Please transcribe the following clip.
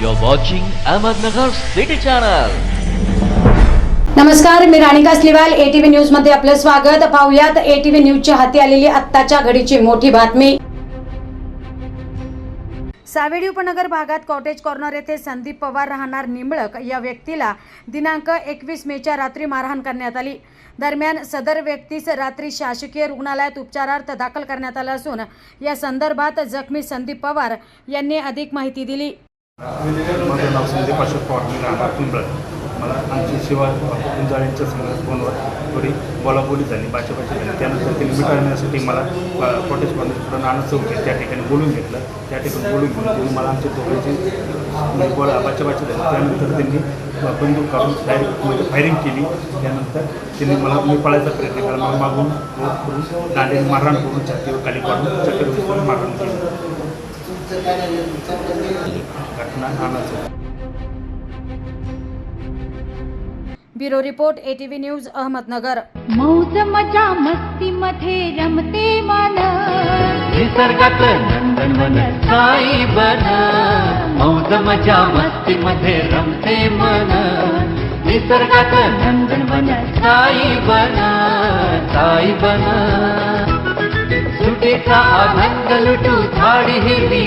You're watching Ahmednagar City Channel. नमस्कार मी Ranika स्लिवाल ATV न्यूजमध्ये आपलं स्वागत. पाहुयात एटीव्ही न्यूजच्या हाती आलेली आत्ताच्या घडीची मोठी बातमी. सावेडी उपनगर भागात कॉटेज कॉर्नर येथे संदीप पवार राहणार निंबळक या व्यक्तीला दिनांक एकवीस मेच्या रात्री मारहाण करण्यात आली. दरम्यान सदर व्यक्तीस रात्री शासकीय रुग्णालयात उपचारार्थ दाखल करण्यात आलं असून या संदर्भात जखमी संदीप पवार यांनी अधिक माहिती दिली. माझं नाव संदीप अशोक पवार मी राहणार पिंपळ मला आमची शिवाय गुंजाळ्यांच्या संघात फोनवर थोडी बोलाबोली झाली बाचाबाची झाली त्यानंतर त्यांनी मिटवण्यासाठी मला कॉटेज कॉलेजकडून आणायचं होते त्या ठिकाणी बोलून घेतलं. त्या ठिकाणी बोलून घेऊन मला आमच्या दोघांची म्हणजे बोला झाली. त्यानंतर त्यांनी बंदूक काढून डायरेक्ट म्हणजे फायरिंग केली. त्यानंतर त्यांनी मला मी पळायचा प्रयत्न केला. मला मागून वर करून दांड्याने मारहाण करून छातीवर खाली काढून चक्कर मारहाण केली. आणायचं bureau report ATV news Ahmednagar. मौज मजा मस्ती मध्ये रमते मन. निसर्गात नंदनवन साई बन. मौज मजा मस्ती मध्ये रमते मन. निसर्गात नंदनवन साई बन. साई बन. सुटीचा आनंद लुटू झाडी हिरवी